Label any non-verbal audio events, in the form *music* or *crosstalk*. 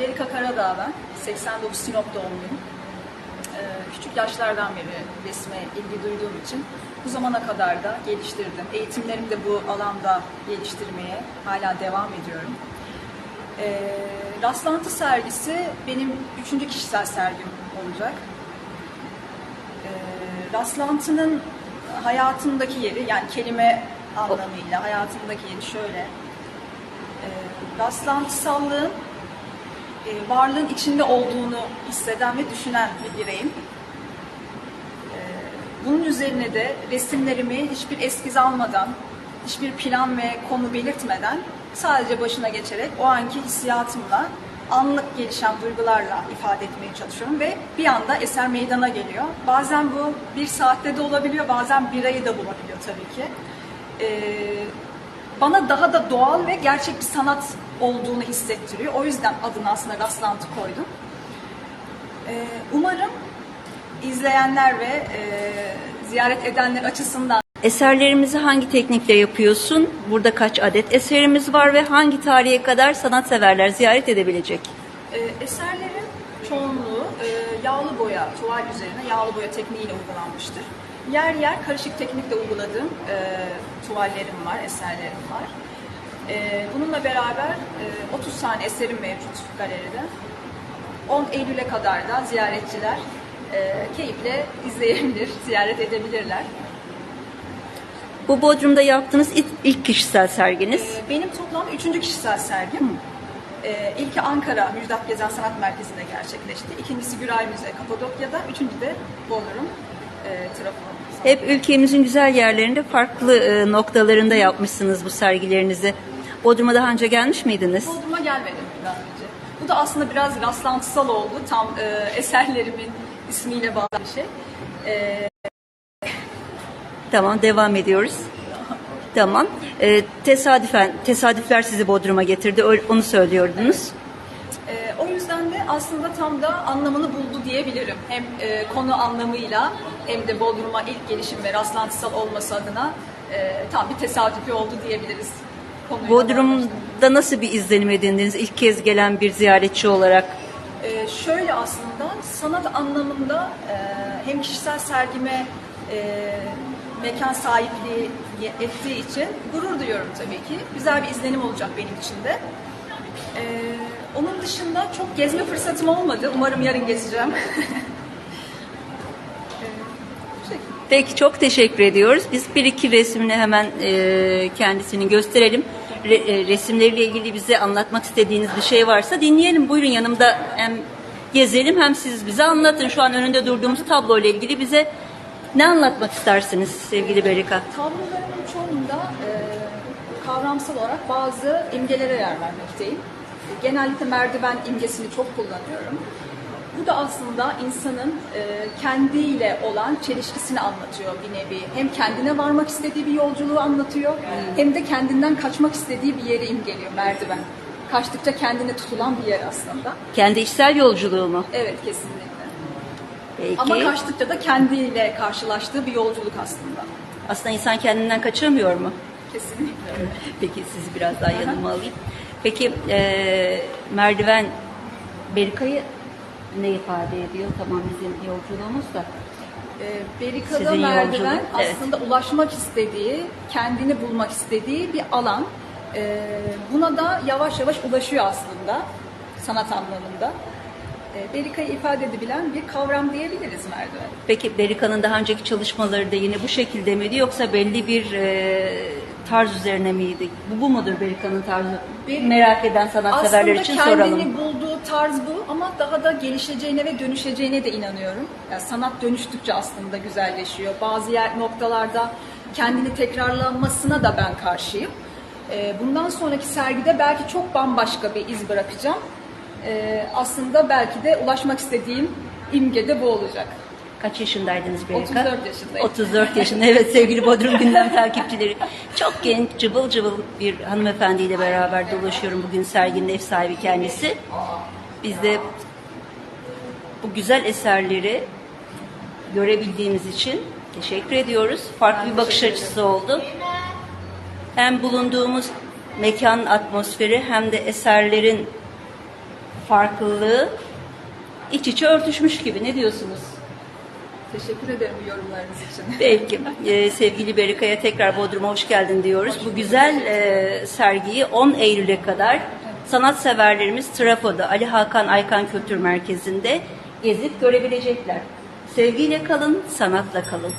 Berika Karadağ ben. 89 Sinop doğumluyum. Ee, küçük yaşlardan beri resme ilgi duyduğum için bu zamana kadar da geliştirdim. Eğitimlerimi de bu alanda geliştirmeye hala devam ediyorum. Ee, rastlantı sergisi benim üçüncü kişisel sergim olacak. Ee, rastlantının hayatımdaki yeri yani kelime anlamıyla hayatımdaki yeri şöyle. Ee, rastlantısallığın e, varlığın içinde olduğunu hisseden ve düşünen bir bireyim. Ee, bunun üzerine de resimlerimi hiçbir eskiz almadan, hiçbir plan ve konu belirtmeden sadece başına geçerek o anki hissiyatımla anlık gelişen duygularla ifade etmeye çalışıyorum ve bir anda eser meydana geliyor. Bazen bu bir saatte de olabiliyor, bazen bir ayı da bulabiliyor tabii ki. Ee, bana daha da doğal ve gerçek bir sanat olduğunu hissettiriyor. O yüzden adını aslında rastlantı koydum. Ee, umarım izleyenler ve e, ziyaret edenler açısından Eserlerimizi hangi teknikle yapıyorsun? Burada kaç adet eserimiz var ve hangi tarihe kadar sanatseverler ziyaret edebilecek? e, eserlerin çoğunluğu e, yağlı boya, tuval üzerine yağlı boya tekniğiyle uygulanmıştır. Yer yer karışık teknikle uyguladığım e, tuvallerim var, eserlerim var. E, bununla beraber e, 30 tane eserim mevcut galeride. 10 Eylül'e kadar da ziyaretçiler e, keyifle izleyebilir, *laughs* ziyaret edebilirler. Bu Bodrum'da yaptığınız ilk, ilk kişisel serginiz. Ee, Benim toplam üçüncü kişisel sergim. Ee, ilki Ankara Müjdat Gezen Sanat Merkezi'nde gerçekleşti. İkincisi Güray Müze Kapadokya'da. Üçüncü de Bodrum e, Trabzon. Hep ülkemizin güzel yerlerinde farklı e, noktalarında yapmışsınız bu sergilerinizi. Bodrum'a daha önce gelmiş miydiniz? Bodrum'a gelmedim daha önce. Bu da aslında biraz rastlantısal oldu. Tam e, eserlerimin ismiyle bağlı bir şey. E, Tamam devam ediyoruz. Tamam. E, tesadüfen, tesadüfler sizi Bodrum'a getirdi. Öyle- Onu söylüyordunuz. e, de aslında tam da anlamını buldu diyebilirim. Hem e, konu anlamıyla hem de Bodrum'a ilk gelişim ve rastlantısal olması adına e, tam bir tesadüfi oldu diyebiliriz. Konuyla. Bodrum'da nasıl bir izlenim edindiniz ilk kez gelen bir ziyaretçi olarak? Ee, şöyle aslında sanat anlamında e, hem kişisel sergime e, mekan sahipliği ettiği için gurur duyuyorum tabii ki. Güzel bir izlenim olacak benim için de. Ee, onun dışında çok gezme fırsatım olmadı. Umarım yarın gezeceğim. *laughs* Peki çok teşekkür ediyoruz. Biz bir iki resmini hemen e, kendisini gösterelim. Re- e, resimleriyle ilgili bize anlatmak istediğiniz bir şey varsa dinleyelim. Buyurun yanımda hem gezelim hem siz bize anlatın. Şu an önünde durduğumuz tablo ile ilgili bize ne anlatmak istersiniz sevgili Berika? Tablolarımın çoğunda e, kavramsal olarak bazı imgelere yer vermekteyim. Genellikle merdiven imgesini çok kullanıyorum. Bu da aslında insanın e, kendiyle olan çelişkisini anlatıyor bir nevi. Hem kendine varmak istediği bir yolculuğu anlatıyor, hem de kendinden kaçmak istediği bir yeri imgeliyor merdiven. Kaçtıkça kendine tutulan bir yer aslında. Kendi içsel yolculuğu mu? Evet kesinlikle. Peki. Ama kaçtıkça da kendiyle karşılaştığı bir yolculuk aslında. Aslında insan kendinden kaçamıyor mu? Kesinlikle. Peki sizi biraz daha yanıma alayım. Peki e, merdiven Berika'yı ne ifade ediyor? Tamam bizim yolculuğumuz da. Ee, Berika'da Sizin merdiven yolculuk, evet. aslında ulaşmak istediği, kendini bulmak istediği bir alan. Ee, buna da yavaş yavaş ulaşıyor aslında sanat anlamında. Ee, Berika'yı ifade edebilen bir kavram diyebiliriz merdiven. Peki Berika'nın daha önceki çalışmaları da yine bu şekilde miydi yoksa belli bir e, tarz üzerine miydi? Bu, bu mudur Berika'nın tarzı? Bir- Merak eden sanatseverler Aslında için kendini soralım. bulduğu tarz bu ama daha da gelişeceğine ve dönüşeceğine de inanıyorum. Yani sanat dönüştükçe aslında güzelleşiyor. Bazı yer noktalarda kendini tekrarlanmasına da ben karşıyım. Ee, Bundan sonraki sergide belki çok bambaşka bir iz bırakacağım. Ee, Aslında belki de ulaşmak istediğim imge de bu olacak. Kaç yaşındaydınız Berika? 34 yaşındayım. 34 yaşında. Evet sevgili Bodrum Gündem *laughs* takipçileri. Çok genç, cıvıl cıvıl bir hanımefendiyle beraber dolaşıyorum bugün serginin ev sahibi kendisi. Biz de bu güzel eserleri görebildiğimiz için teşekkür ediyoruz. Farklı bir bakış açısı oldu. Hem bulunduğumuz mekan atmosferi hem de eserlerin farklılığı iç içe örtüşmüş gibi. Ne diyorsunuz? Teşekkür ederim yorumlarınız için. *laughs* Peki. Ee, sevgili Berika'ya tekrar Bodrum'a hoş geldin diyoruz. Bu güzel e, sergiyi 10 Eylül'e kadar sanatseverlerimiz Trafo'da Ali Hakan Aykan Kültür Merkezi'nde gezip görebilecekler. Sevgiyle kalın, sanatla kalın.